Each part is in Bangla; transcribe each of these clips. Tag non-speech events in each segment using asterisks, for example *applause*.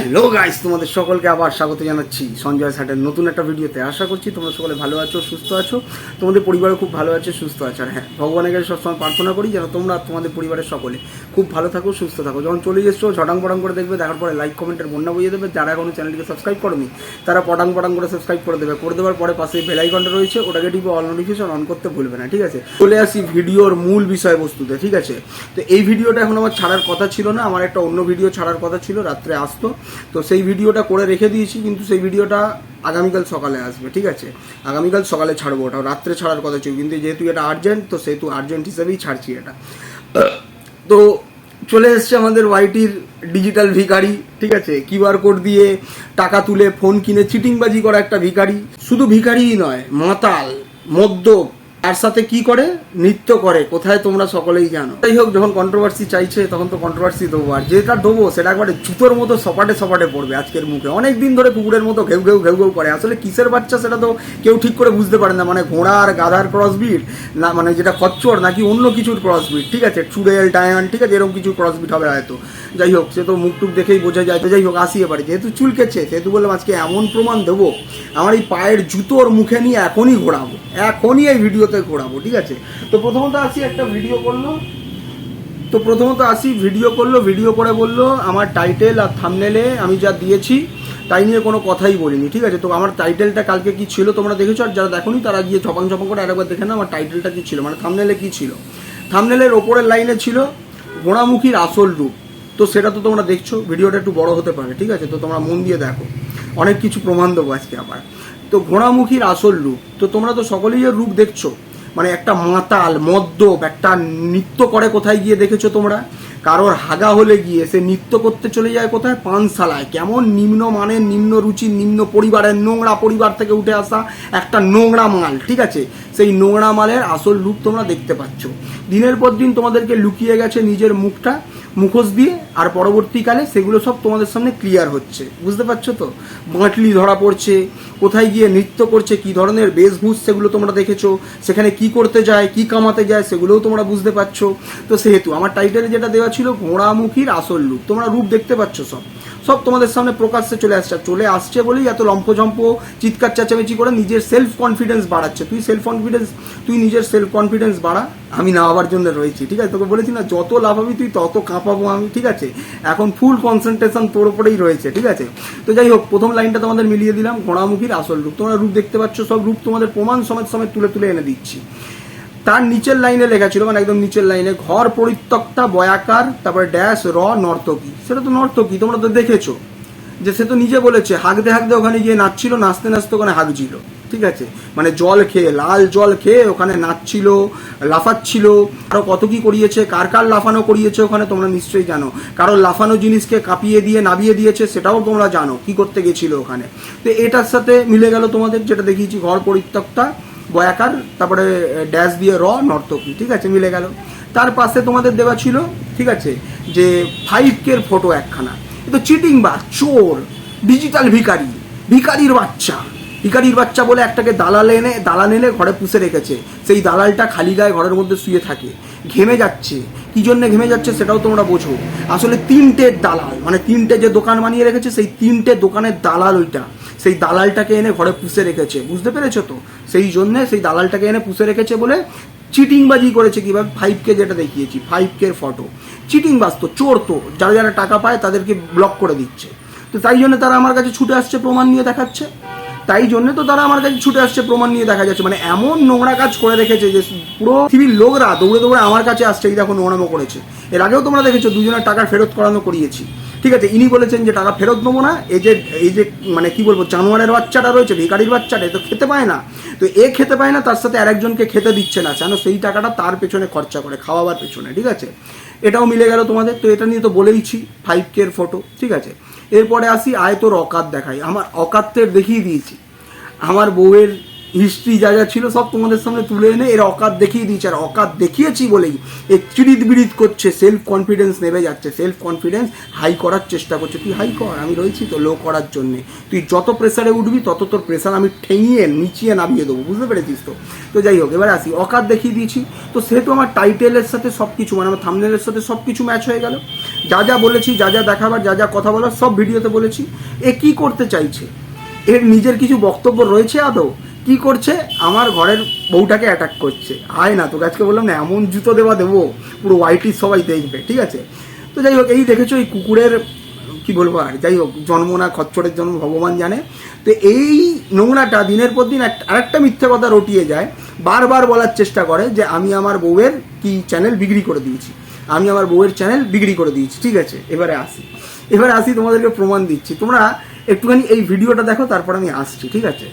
হ্যালো গাইস, তোমাদের সকলকে আবার স্বাগত জানাচ্ছি সঞ্জয় স্যাটের নতুন একটা ভিডিওতে। আশা করছি তোমরা সকলে ভালো আছো, সুস্থ আছো। তোমাদের পরিবারও খুব ভালো আছে, সুস্থ আছে। আর হ্যাঁ ভগবানের কাছে সবসময় প্রার্থনা করি যেন তোমরা তোমাদের পরিবারের সকলে খুব ভালো থাকো, সুস্থ থাকো। যখন চলে এসছো, ঝটাং পটাং করে দেখবে, দেখার পরে লাইক কমেন্টের বন্যা বইয়ে দেবে। যারা এখনও চ্যানেলটিকে সাবস্ক্রাইব করনি, তারা পটাং পটাং করে সাবস্ক্রাইব করে দেবে। করে দেওয়ার পরে পাশে বেল আইকনটা রয়েছে, ওটাকে টিপে অল নোটিফিকেশন অন করতে ভুলবে না, ঠিক আছে? চলে আসি ভিডিওর মূল বিষয়বস্তুতে, ঠিক আছে? তো এই ভিডিওটা এখন আমার ছাড়ার কথা ছিল না, আমার একটা অন্য ভিডিও ছাড়ার কথা ছিল, রাত্রে আসতো। তো সেই ভিডিওটা করে রেখে দিয়েছি, কিন্তু সেই ভিডিওটা আগামীকাল সকালে আসবে, ঠিক আছে? আগামীকাল সকালে ছাড়বো ওটা, রাত্রে ছাড়ার কথা ছিল, কিন্তু যেহেতু এটা আর্জেন্ট তো সেহেতু আর্জেন্ট হিসেবেই ছাড়ছি এটা। তো চলে এসছে আমাদের ওয়াইটির ডিজিটাল ভিখারি, ঠিক আছে? কিউআর কোড দিয়ে টাকা তুলে ফোন কিনে, চিটিংবাজি করা একটা ভিখারি। শুধু ভিখারিই নয়, মাতাল, মদ্যপ তার সাথে কি করে? নৃত্য করে, কোথায় তোমরা সকলেই জানো। যাই হোক, যখন কন্ট্রোভার্সি চাইছে, তখন তো কন্ট্রোভার্সি দেবো। আর যেটা দেবো, সেটা একবারে জুতোর মতো সপাটে সপাটে পড়বে আজকের মুখে। অনেক দিন ধরে কুকুরের মতো ঘেউ ঘেউ ঘেউ ঘেউ করে। আসলে কিসের বাচ্চা সেটা তো কেউ ঠিক করে বুঝতে পারে না। মানে ঘোড়া আর গাধার ক্রসবিট না মানে যেটা খচ্চর, নাকি অন্য কিছুর ক্রসবিট ঠিক আছে, চুড়েল, ডায়ান, ঠিক আছে, এরকম কিছু ক্রসবিট হবে হয়তো। যাই হোক, সে তো মুখ টুক দেখেই বোঝা যায়। তো যাই হোক, আসি এবারে। যেহেতু চুলকেছে, সেহেতু বললাম আজকে এমন প্রমাণ দেবো, আমার এই পায়ের জুতোর মুখে নিয়ে এখনই ঘোরাবো। এখনই এই ভিডিওতে ঘোরাবো, ঠিক আছে? তো প্রথমত আসি একটা ভিডিও করল। তো প্রথমত আসি ভিডিও করল ভিডিও করে বলল, আমার টাইটেল আর থামনেলে আমি যা দিয়েছি, তাই নিয়ে কোনো কথাই বলিনি, ঠিক আছে? তো আমার টাইটেলটা কালকে কি ছিল তোমরা দেখেছ? আর যারা দেখোনি, তারা গিয়ে ছপাং ছপাং করে আরেকবার দেখে না আমার টাইটেলটা কি ছিল মানে থামনেলে কি ছিল। থামনেলের ওপরের লাইনে ছিল, ঘোড়ামুখীর আসল রূপ। তো সেটা তো তোমরা দেখছ ভিডিওটা একটু বড় হতে পারে, ঠিক আছে? তো তোমরা মন দিয়ে দেখো। অনেক কিছু প্রমাণ দেবো আজকে আবার। তো ঘোড়ামুখীর আসল রূপ। তো তোমরা তো সকলেই এর রূপ দেখছ। মানে একটা মাতাল, মদ্যপ, একটা নৃত্য করে কোথায় গিয়ে দেখেছ তোমরা? কারোর হাগা হলে গিয়ে সে নৃত্য করতে চলে যায় কোথায়? পানশালায়। কেমন নিম্ন মানের, নিম্ন রুচির, নিম্ন পরিবারের নোংরা পরিবার থেকে উঠে আসা একটা নোংরা মাল, ঠিক আছে? সেই নোংরা মালের আসল রূপ তোমরা দেখতে পাচ্ছ। দিনের পর দিন তোমাদেরকে লুকিয়ে গেছে নিজের মুখটা। মুখোশ দিয়ে আর পরবর্তীকালে সেগুলো সব তোমাদের সামনে ক্লিয়ার হচ্ছে। বুঝতে পারছ তো? বাঁটলি ধরা পড়ছে, কোথায় গিয়ে নৃত্য করছে, কি ধরনের বেশভূষ সেগুলো তোমরা দেখেছ, সেখানে কি করতে যায়, কি কামাতে যায়, সেগুলোও তোমরা বুঝতে পারছ। তো সেহেতু আমার টাইটেলে যেটা দেওয়া ছিল ঘোড়ামুখীর আসল রূপ। তোমরা রূপ দেখতে পাচ্ছ সব। সব তোমাদের সামনে প্রকাশ্যে চলে আসছে। চলে আসছে বলেই এত লম্ফঝম্প, চিৎকার, চেঁচামেচি করে নিজের সেলফ কনফিডেন্স বাড়াচ্ছে। তুই সেলফ কনফিডেন্স তুই নিজের সেলফ কনফিডেন্স বাড়া। আমি নামাবার জন্য রয়েছি, ঠিক আছে? তোকে বলেছি না, যত লাভ হবি তুই তত কাঁপাবো আমি, ঠিক আছে? এখন ফুল কনসেন্ট্রেশন তোর উপরেই রয়েছে, ঠিক আছে? তো যাই হোক, প্রথম লাইনটা তোমাদের মিলিয়ে দিলাম, ঘোড়ামুখীর আসল রূপ। তোমরা রূপ দেখতে পাচ্ছ, সব রূপ তোমাদের প্রমাণ সমেত সমেত তুলে তুলে এনে দিচ্ছি। তার নিচের লাইনে লেখা ছিল মানে একদম নিচের লাইনে, ঘর পরিত্যক্তা, বয়াকার, তারপরে ড্যাশ, র, নর্তকী। সেটা তো নর্তকী, তোমরা তো দেখেছ। যে সে তো নিজে বলেছে, হাঁকতে হাঁকতে ওখানে গিয়ে নাচছিল, নাচতে নাচতে ওখানে হাঁকছিল। ঠিক আছে? মানে জল খেয়ে, লাল জল খেয়ে ওখানে নাচছিল, লাফাচ্ছিল। আরও কত কি করিয়েছে, কার কার লাফানো করিয়েছে ওখানে তোমরা নিশ্চয়ই জানো। কারও লাফানো জিনিসকে কাঁপিয়ে দিয়ে, নাবিয়ে দিয়েছে, সেটাও তোমরা জানো, কি করতে গেছিল ওখানে। তো এটার সাথে মিলে গেল তোমাদের, যেটা দেখিয়েছি, ঘর পরিত্যক্তা বয়াকার তারপরে ড্যাশ দিয়ে র, নর্তকী, ঠিক আছে, মিলে গেল। তার পাশে তোমাদের দেওয়া ছিল, ঠিক আছে, যে ফাইভ কের ফটো একখানা। এ তো চিটিং বা, চোর ডিজিটাল ভিকারি ভিকারির বাচ্চা। ভিকারির বাচ্চা বলে একটাকে দালাল এনে দালাল এনে ঘরে পুষে রেখেছে। সেই দালালটা খালি গায়ে ঘরের মধ্যে শুয়ে থাকে। ঘেমে যাচ্ছে। কি জন্য ঘেমে যাচ্ছে সেটাও তোমরা বোঝো। আসলে তিনটে দালাল মানে তিনটে যে দোকান বানিয়ে রেখেছে, সেই তিনটে দোকানের দালাল ওইটা। সেই দালালটাকে এনে ঘরে পুষে রেখেছে। বুঝতে পেরেছ তো? সেই জন্য সেই দালালটাকে এনে পুষে রেখেছে বলে চিটিংবাজি করেছে কীভাবে? ফাইভ কে যেটা দেখিয়েছি ফাইভ কের ফটো চিটিং বাস্ত চোর তো, যারা যারা টাকা পায় তাদেরকে ব্লক করে দিচ্ছে। তো তাই জন্য তারা আমার কাছে ছুটে আসছে, প্রমাণ নিয়ে দেখাচ্ছে। তাই জন্য তো তারা আমার কাছে ছুটে আসছে, প্রমাণ নিয়ে দেখা যাচ্ছে। মানে এমন নোংরা কাজ করে রেখেছে যে পুরো পৃথিবীর লোকরা দৌড়ে দৌড়ে আমার কাছে আসছে, এই দেখো নোংরামো করেছে। এর আগেও তোমরা দেখেছ, দুজনের টাকা ফেরত করানো করিয়েছি। ঠিক আছে, ইনি বলেছেন যে টাকা ফেরত নেব না, এই যে এই যে মানে কি বলব জানোয়ারের বাচ্চাটা রয়েছে ভিকারির বাচ্চাটা তো খেতে পায় না। তো এ খেতে পায় না, তার সাথে আরেকজনকে খেতে দিচ্ছে না, কেন সেই টাকাটা তার পেছনে খরচা করে, খাওয়াবার পেছনে, ঠিক আছে? এটাও মিলে গেল তোমাদের, তো এটা নিয়ে তো বলেইছি ফাইভ কের ফটো ঠিক আছে? এরপরে আসি আয় তোর অকাত দেখাই। আমার অকাতের দেখিয়ে দিয়েছি। আমার বউয়ের হিস্ট্রি যা যা ছিল সব তোমাদের সামনে তুলে এনে এর অকাত দেখিয়ে দিয়েছে। আর অকাত দেখিয়েছি বলেই এ চিরিত বিরিত করছে সেলফ কনফিডেন্স নেমে যাচ্ছে সেলফ কনফিডেন্স হাই করার চেষ্টা করছে। তুই হাই কর, আমি রয়েছি তো লো করার জন্যে। তুই যত প্রেসারে উঠবি, তত তোর প্রেসার আমি ঠেঙিয়ে, নিচিয়ে নামিয়ে দেবো। বুঝতে পেরেছিস তো? তো যাই হোক, এবার আসি। অকাত দেখিয়ে দিয়েছি। তো সেহেতু আমার টাইটেলের সাথে সব কিছু মানে আমার থামনেলের সাথে সব কিছু ম্যাচ হয়ে গেল। যা যা বলেছি, যা যা দেখাবার, যা যা কথা বলার সব ভিডিওতে বলেছি। এ কি করতে চাইছে? এর নিজের কিছু বক্তব্য রয়েছে আদৌ? কি করছে? আমার ঘরের বউটাকে অ্যাটাক করছে। আয় না, তোকে আজকে বললাম না, এমন জুতো দেওয়া দেবো, পুরো ওয়াইটি সবাই দেখবে, ঠিক আছে? তো যাই হোক, এই দেখেছ এই কুকুরের, কি বলব আর, যাই হোক, জন্ম না, খচ্চরের জন্ম, ভগবান জানে। তো এই নোংরাটা দিনের পর দিন আরেকটা মিথ্যে কথা রটিয়ে যায়, বারবার বলার চেষ্টা করে যে আমি আমার বউয়ের কি চ্যানেল বিক্রি করে দিয়েছি। আমি আমার বউয়ের চ্যানেল বিক্রি করে দিয়েছি, ঠিক আছে? এবারে আসি। এবারে আসি, তোমাদেরকে প্রমাণ দিচ্ছি। তোমরা একটুখানি এই ভিডিওটা দেখো, তারপর আমি আসছি, ঠিক আছে?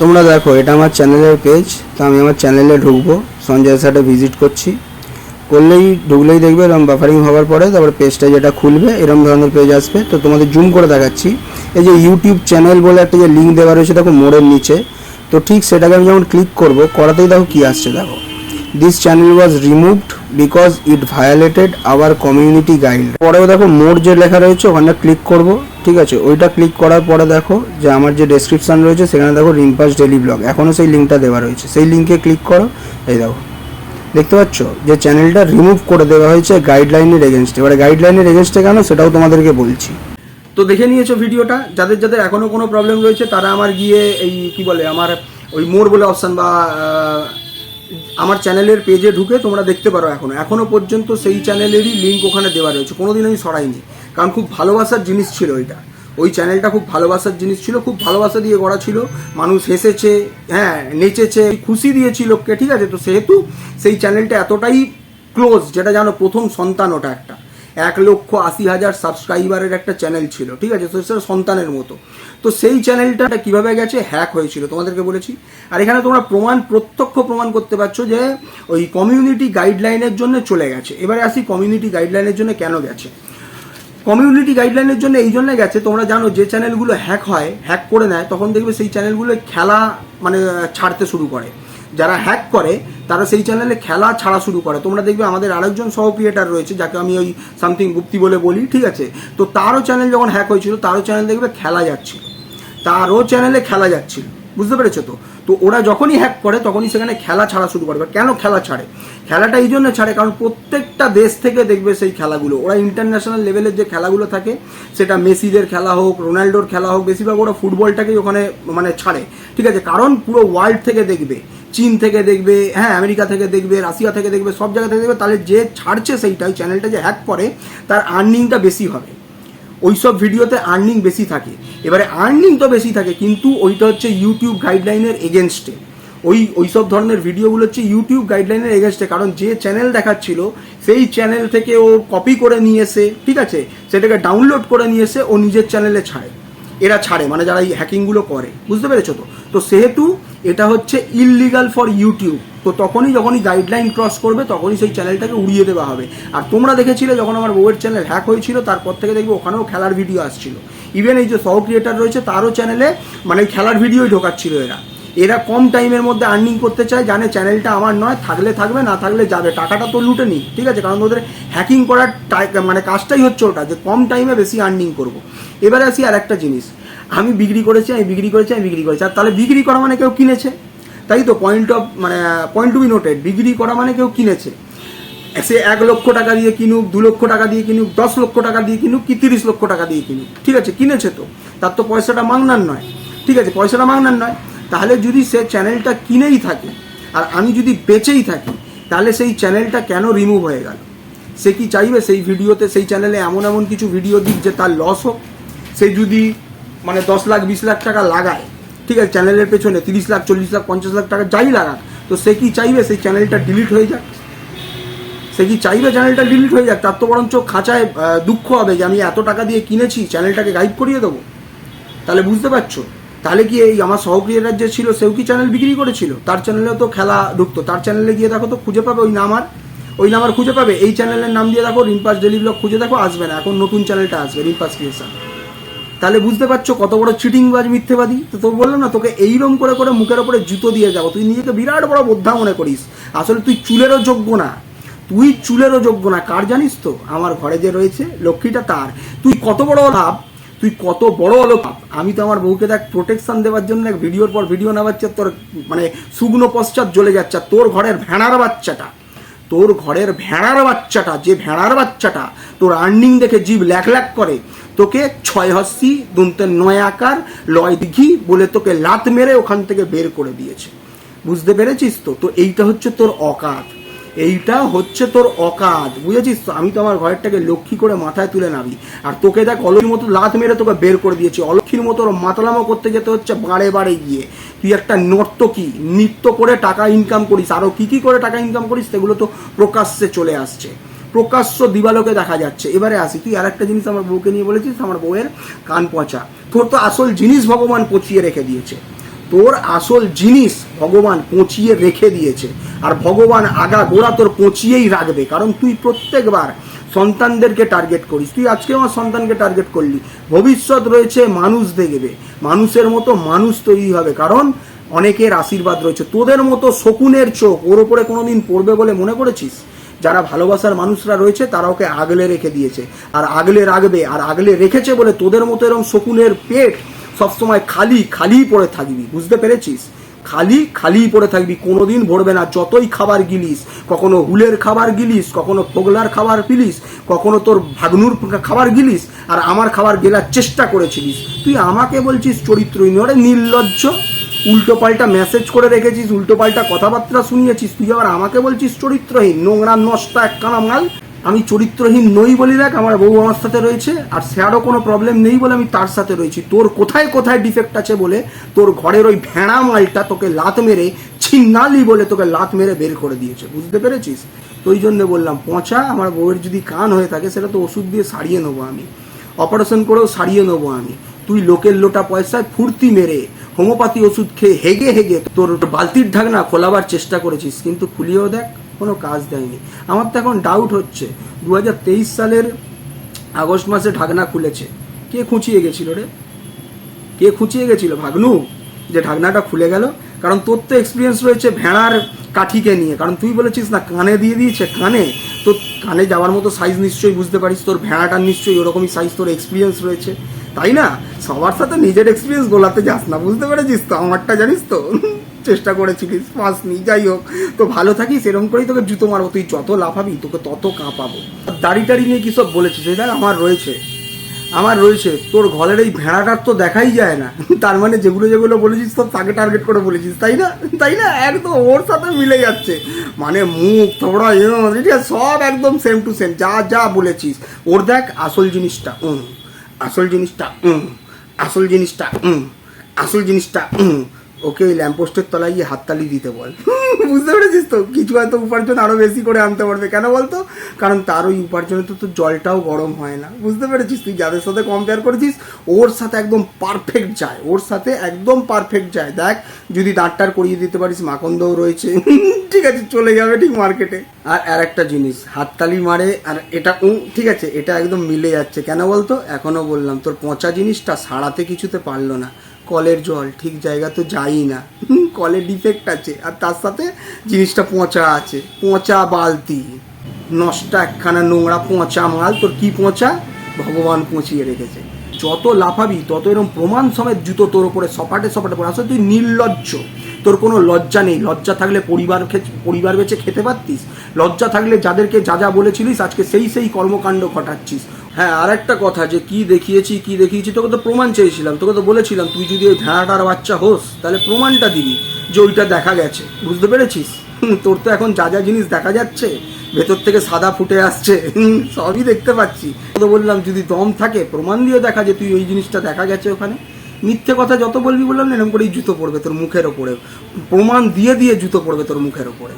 তোমরা দেখো, এটা আমার চ্যানেলের পেজ তো আমি আমার চ্যানেলে ঢুকবো। সঞ্জয় স্যারটা ভিজিট করছি। করলেই, ঢুকলেই দেখবে এরকম বাফারিং হওয়ার পরে তারপরে পেজটা যেটা খুলবে এরকম ধরনের পেজ আসবে। তো তোমাদের জুম করে দেখাচ্ছি। এই যে ইউটিউব চ্যানেল বলে একটা যে লিঙ্ক দেওয়া রয়েছে, দেখো মোড়ের নিচে। তো ঠিক সেটাকে আমি যখন ক্লিক করব, করাতেই দেখো কি আসছে, দেখো। This channel was removed because it violated our community guide পরেও দেখো মোর যে লেখা রয়েছে, ওখানে ক্লিক করব। ঠিক আছে, ওইটা ক্লিক করার পরে দেখো যে আমার যে ডেসক্রিপশন রয়েছে, সেখানে দেখো রিম্পাস ডেলি ব্লগ এখনও সেই লিঙ্কটা দেওয়া রয়েছে। সেই লিঙ্কে ক্লিক করো, এই দেখো। দেখতে পাচ্ছ? যে চ্যানেলটা রিমুভ করে দেওয়া হয়েছে গাইডলাইনের এগেনস্টে এবারে গাইডলাইনের এগেনস্টে কেন? সেটাও তোমাদেরকে বলছি। তো দেখে নিয়েছো ভিডিওটা। যাদের যাদের এখনও কোনো প্রবলেম রয়েছে, তারা আমার গিয়ে এই, কি বলে, আমার ওই মোর বলে অপশান বা আমার চ্যানেলের পেজে ঢুকে তোমরা দেখতে পারো এখনও এখনও পর্যন্ত সেই চ্যানেলেরই লিঙ্ক ওখানে দেওয়া রয়েছে। কোনোদিন আমি সরাইনি। কারণ খুব ভালোবাসার জিনিস ছিল ওইটা ওই চ্যানেলটা খুব ভালোবাসার জিনিস ছিল, খুব ভালোবাসা দিয়ে গড়া ছিল। মানুষ হেসেছে হ্যাঁ নেচেছে, খুশি দিয়েছি লোককে, ঠিক আছে? তো সেহেতু সেই চ্যানেলটা এতটাই ক্লোজ যেটা জানো প্রথম সন্তান ওটা একটা। এক লক্ষ আশি হাজার সাবস্ক্রাইবারের একটা চ্যানেল ছিল, ঠিক আছে? তো সেটা সন্তানের মতো। তো সেই চ্যানেলটা কীভাবে গেছে? হ্যাক হয়েছিল, তোমাদেরকে বলেছি। আর এখানে তোমরা প্রমাণ, প্রত্যক্ষ প্রমাণ করতে পারছ যে ওই কমিউনিটি গাইডলাইনের জন্য চলে গেছে। এবারে আসি কমিউনিটি গাইডলাইনের জন্য কেন গেছে? কমিউনিটি গাইডলাইনের জন্য এই জন্য গেছে। তোমরা জানো যে চ্যানেলগুলো হ্যাক হয় হ্যাক করে নেয়, তখন দেখবে সেই চ্যানেলগুলো খেলা মানে ছাড়তে শুরু করে। যারা হ্যাক করে, তারা সেই চ্যানেলে খেলা ছাড়া শুরু করে। তোমরা দেখবে আমাদের আরেকজন সহ ক্রিয়েটার রয়েছে, যাকে আমি ওই সামথিং গুপ্তি বলে বলি, ঠিক আছে? তো তারও চ্যানেল যখন হ্যাক হয়েছিল, তারও চ্যানেল দেখবে খেলা যাচ্ছিল। তারও চ্যানেলে খেলা যাচ্ছিল। বুঝতে পেরেছ তো? তো ওরা যখনই হ্যাক করে, তখনই সেখানে খেলা ছাড়া শুরু করবে কেন খেলা ছাড়ে? খেলাটা এই জন্য ছাড়ে কারণ প্রত্যেকটা দেশ থেকে দেখবে সেই খেলাগুলো। ওরা ইন্টারন্যাশনাল লেভেলের যে খেলাগুলো থাকে, সেটা মেসিদের খেলা হোক, রোনাল্ডোর খেলা হোক, বেশিরভাগ ওরা ফুটবলটাকেই ওখানে মানে ছাড়ে। ঠিক আছে? কারণ পুরো ওয়ার্ল্ড থেকে দেখবে, চীন থেকে দেখবে হ্যাঁ আমেরিকা থেকে দেখবে, রাশিয়া থেকে দেখবে, সব জায়গা থেকে দেখবে, তাহলে যে ছাড়ছে সেইটা, ওই চ্যানেলটা যে হ্যাক করে, তার আর্নিংটা বেশি হবে। ওইসব ভিডিওতে আর্নিং বেশি থাকে। এবারে আর্নিং তো বেশি থাকে, কিন্তু ওইটা হচ্ছে ইউটিউব গাইডলাইনের এগেনস্টে ওই ওই সব ধরনের ভিডিওগুলো হচ্ছে ইউটিউব গাইডলাইনের এগেনস্টে কারণ যে চ্যানেল দেখাচ্ছিল, সেই চ্যানেল থেকে ও কপি করে নিয়ে এসে, ঠিক আছে? সেটাকে ডাউনলোড করে নিয়ে এসে ও নিজের চ্যানেলে ছাড়ে। এরা ছাড়ে মানে যারা এই হ্যাকিংগুলো করে, বুঝতে পেরেছ তো? তো সেহেতু এটা হচ্ছে ইললিগাল ফর ইউটিউব তো তখনই যখনই গাইডলাইন ক্রস করবে, তখনই সেই চ্যানেলটাকে উড়িয়ে দেওয়া হবে। আর তোমরা দেখেছিলে যখন আমার বউয়ের চ্যানেল হ্যাক হয়েছিল, তারপর থেকে দেখবে ওখানেও খেলার ভিডিও আসছিল। ইভেন এই যে সহ ক্রিয়েটার রয়েছে, তারও চ্যানেলে মানে খেলার ভিডিওই ঢোকাচ্ছিল এরা। এরা কম টাইমের মধ্যে আর্নিং করতে চায়, জানে চ্যানেলটা আমার নয়, থাকলে থাকবে, না থাকলে যাবে। টাকাটা তো লুটে নি ঠিক আছে? কারণ ওদের হ্যাকিং করার মানে কাজটাই হচ্ছে ওটা, যে কম টাইমে বেশি আর্নিং করব। এবারে আসি আর একটা জিনিস। আমি বিক্রি করেছি, আমি বিক্রি করেছি, আমি বিক্রি করেছি। আর তাহলে বিক্রি করা মানে কেউ কিনেছে? তাই তো পয়েন্ট অফ মানে পয়েন্ট টু বি নোটেড বিক্রি করা মানে কেউ কিনেছে। সে এক লক্ষ টাকা দিয়ে কিনুক, দু লক্ষ টাকা দিয়ে কিনুক, দশ লক্ষ টাকা দিয়ে কিনুক কি তিরিশ লক্ষ টাকা দিয়ে কিনুক? ঠিক আছে, কিনেছে তো। তার তো পয়সাটা মাংনার নয়। ঠিক আছে, পয়সাটা মাংনার নয়। তাহলে যদি সে চ্যানেলটা কিনেই থাকে, আর আমি যদি বেচেই থাকি, তাহলে সেই চ্যানেলটা কেন রিমুভ হয়ে গেল? সে কি চাইবে সেই ভিডিওতে, সেই চ্যানেলে এমন এমন কিছু ভিডিও দিক যে তার লস হোক? সে যদি মানে দশ লাখ, বিশ লাখ টাকা লাগায়। ঠিক আছে, চ্যানেলের পেছনে তিরিশ লাখ, চল্লিশ লাখ, পঞ্চাশ লাখ টাকা যাই লাগাক, তো সে কি চাইবে? সেই চ্যানেলটা ডিলিট হয়ে যাক। সে কি চাইবে চ্যানেলটা ডিলিট হয়ে যাক? তার তো বরঞ্চ খাঁচায় দুঃখ হবে যে আমি এত টাকা দিয়ে কিনেছি, চ্যানেলটাকে গাইড করিয়ে দেবো। তাহলে বুঝতে পারছ? তাহলে কি এই আমার সহক্রিয়ার যে ছিল, সেও কি চ্যানেল বিক্রি করেছিল? তার চ্যানেলেও তো খেলা ঢুকতো। তার চ্যানেলে গিয়ে দেখো তো খুঁজে পাবে ওই নাম আর। ওই নাম আর খুঁজে পাবে। এই চ্যানেলের নাম দিয়ে দেখো, রিম্পাস ডেলি ব্লগ খুঁজে দেখো, আসবে না। এখন নতুন চ্যানেলটা আসবে, রিম্পাস ক্রিয়েশন। তাহলে বুঝতে পারছ কত বড় চিটিংবাজ, মিথ্যেবাদী? তো তোর বলল না, তোকে এইরকম করে করে মুখের ওপরে জুতো দিয়ে যাব। তুই নিজেকে বিরাট বড় বোদ্ধা মনে করিস। আসলে তুই চুলেরও যোগ্য না। তুই চুলেরও যোগ্য না। কার জানিস তো? আমার ঘরে যে রয়েছে, লক্ষ্মীটা তার। তুই কত বড় লাভ তুই কত বড় হলো আমি তো আমার বউকে দেখ প্রোটেকশন দেওয়ার জন্য এক ভিডিওর পর ভিডিও নেওয়াচ্ছে তোর মানে শুকনো পশ্চাৎ জ্বলে যাচ্ছে। তোর ঘরের ভেড়ার বাচ্চাটা, তোর ঘরের ভেড়ার বাচ্চাটা, যে ভেড়ার বাচ্চাটা, তোর আর্নিং দেখে জীব ল্যাক ল্যাক করে। তোকে ছয় হস্যি দুনতের নয় আকার, লয় দিঘি বলে তোকে লাত মেরে ওখান থেকে বের করে দিয়েছে। বুঝতে পেরেছিস তো? তো এইটা হচ্ছে তোর অকাত। এইটা হচ্ছে তোর অকাত। বুঝেছিস তো? আমি তো আমার ঘরেরটাকে লক্ষ্মী করে মাথায় তুলে নাবি আর তোকে দেখ, অলক্ষীর মতো লাত মেরে তোকে বের করে দিয়েছি। অলক্ষীর মতো মাতলামো করতে যেতে হচ্ছে বারে বারে গিয়ে। তুই একটা নর্তকী নৃত্য করে টাকা ইনকাম করিস। আরও কী কী করে টাকা ইনকাম করিস, সেগুলো তো প্রকাশ্যে চলে আসছে। প্রকাশ্য দিবালোকে দেখা যাচ্ছে। এবারে আসি, তুই আর একটা জিনিস আমার বউকে নিয়ে বলেছিস, আমার বউয়ের কান পচা। তোর তো আসল জিনিস ভগবান পচিয়ে রেখে দিয়েছে। তোর আসল জিনিস ভগবান পচিয়ে রেখে দিয়েছে। আর ভগবান আগা গোড়া তোর পচিয়েই রাখবে। কারণ তুই প্রত্যেকবার সন্তানদেরকে টার্গেট করিস। তুই আজকে আমার সন্তানকে টার্গেট করলি। ভবিষ্যৎ রয়েছে, মানুষ দেখবে। মানুষের মতো মানুষ তৈরি হবে। কারণ অনেকের আশীর্বাদ রয়েছে। তোদের মতো শকুনের চোখ ওর ওপরে কোনোদিন পড়বে বলে মনে করেছিস? যারা ভালোবাসার মানুষরা রয়েছে, তারা ওকে আগলে রেখে দিয়েছে। আর আগলে রাখবে, আর আগলে রেখেছে বলে তোদের মতো এরকম শকুনের পেট সবসময় খালি খালি পড়ে থাকবি। বুঝতে পেরেছিস? খালি খালি পড়ে থাকবি। কোনোদিন ভরবে না। যতই খাবার গিলিস, কখনো হুলের খাবার গিলিস, কখনো ফোগলার খাবার পিলিস, কখনো তোর ভাগনুর খাবার গিলিস, আর আমার খাবার গেলার চেষ্টা করেছিলিস। তুই আমাকে বলছিস চরিত্রহীন, ওরে নির্লজ্জ। উল্টো পাল্টা মেসেজ করে রেখেছিস, উল্টো পাল্টা কথাবার্তা শুনিয়েছিস। তুই আবার আমাকে বলছিস চরিত্রহীন। নোংরা নষ্টা একখানা মাল। আমি চরিত্রহীন নই বলি দেখ, আমার বউ আমার সাথে রয়েছে, আর স্যারও কোনো প্রবলেম নেই বলে আমি তার সাথে রয়েছি। তোর কোথায় কোথায় ডিফেক্ট আছে বলে তোর ঘরের ওই ভেড়া মালটা তোকে লাত মেরে ছিন্নালি বলে তোকে লাত মেরে বের করে দিয়েছে। বুঝতে পেরেছিস? তো ওই জন্য বললাম, পচা, আমার বউয়ের যদি কান হয়ে থাকে, সেটা তো ওষুধ দিয়ে সারিয়ে নেব আমি। অপারেশন করেও সারিয়ে নেব আমি। তুই লোকের লোটা পয়সায় ফুর্তি মেরে হোমিওপ্যাথি ওষুধ খেয়ে হেগে হেগে তোর বালতির ঢাকনা খোলাবার চেষ্টা করেছিস, কিন্তু খুলিয়েও দেখ, কোনো কাজ দেয়নি। আমার তো এখন ডাউট হচ্ছে দু হাজার তেইশ সালের আগস্ট মাসে ঢাকনা খুলেছে, কে খুঁচিয়ে গেছিল রে? কে খুঁচিয়ে গেছিল? ভাগনু, যে ঢাকনাটা খুলে গেল, কারণ তোর তো এক্সপিরিয়েন্স রয়েছে ভেড়ার কাঠিকে নিয়ে, কারণ তুই বলেছিস না, কানে দিয়ে দিয়েছে, কানে। তো কানে যাওয়ার মতো সাইজ নিশ্চয়ই বুঝতে পারিস, তোর ভেড়াটার নিশ্চয়ই ওরকমই সাইজ তোর এক্সপিরিয়েন্স রয়েছে। তাই না? সবার সাথে নিজের এক্সপিরিয়েন্স গোলাতে যাস না, বুঝতে পেরেছিস তো? আমারটা জানিস তো? চেষ্টা করেছিলিস পাসনি যাই হোক। তো ভালো থাকিস এরকম করেই তোকে জুতো মারবো। তুই যত লাফাবি, তোকে তত কাঁপাবো। দাড়ি টাড়ি নিয়ে কী সব বলেছিস? দেখ, আমার রয়েছে। আমার রয়েছে। তোর ঘরের এই ভেড়াটার তো দেখাই যায় না। তার মানে যেগুলো যেগুলো বলেছিস, সব তাকে টার্গেট করে বলেছিস, তাই না? তাই না? একদম ওর সাথে মিলে যাচ্ছে। মানে মুখ ঠিক সব একদম সেম টু সেম যা যা বলেছিস। ওর দেখ, আসল জিনিসটা আসল জিনিসটা। আসল জিনিসটা। আসল জিনিসটা। ওকে ওই ল্যাম্পোস্টের তলায় গিয়ে হাততালি দিতে বল। বুঝতে পেরেছিস তো? কিছু হয়তো উপার্জন আরও বেশি করে আনতে পারবে। কেন বলতো? কারণ তার ওই উপার্জনে তো তোর জলটাও গরম হয় না। বুঝতে পেরেছিস? তুই যাদের সাথে কম্পেয়ার করেছিস ওর সাথে একদম পারফেক্ট যায়। ওর সাথে একদম পারফেক্ট যায়। দেখ যদি দাঁড়টার করিয়ে দিতে পারিস মাকন্দও রয়েছে। *laughs* ঠিক আছে চলে যাবে ঠিক মার্কেটে আর আর একটা জিনিস হাততালি মারে আর এটা উম, ঠিক আছে এটা একদম মিলে যাচ্ছে। কেন বলতো? এখনও বললাম তোর পচা জিনিসটা সারাতে কিছুতে পারল না। কলের জল ঠিক জায়গা তো যাই না। *laughs* কলের ডিফেক্ট আছে, আর তার সাথে জিনিসটা পচা আছে, পচা বালতি। নষ্ট একখানা নোংরা পচা মাল, তোর কি পচা? ভগবান পচিয়ে রেখেছে। যত লাফাবি, তত এরকম প্রমাণ সমেত জুতো তোর উপরে সপাটে সপাটে পড়ে। আসলে তুই নির্লজ্জ। তোর কোনো লজ্জা নেই। লজ্জা থাকলে পরিবার পরিবার বেঁচে খেতে পারতিস। লজ্জা থাকলে যাদেরকে যা যা বলেছিলিস, আজকে সেই সেই কর্মকাণ্ড ঘটাচ্ছিস। হ্যাঁ আর একটা কথা যে কি দেখিয়েছি কি দেখিয়েছি, তোকে তো প্রমাণ চেয়েছিলাম, তোকে তো বলেছিলাম, তুই যদি ওই ভেড়াটার বাচ্চা হোস, তাহলে প্রমাণটা দিবি। যে ওইটা দেখা গেছে। বুঝতে পেরেছিস? তোর তো এখন যা যা জিনিস দেখা যাচ্ছে, ভেতর থেকে সাদা ফুটে আসছে। সবই দেখতে পাচ্ছি। তো বললাম, যদি দম থাকে, প্রমাণ দিয়ে দেখা যে তুই ওই জিনিসটা দেখা গেছে ওখানে। মিথ্যে কথা যত বলবি বললাম না, এরকম করেই জুতো পড়বে তোর মুখের ওপরে। প্রমাণ দিয়ে দিয়ে জুতো পড়বে তোর মুখের ওপরে।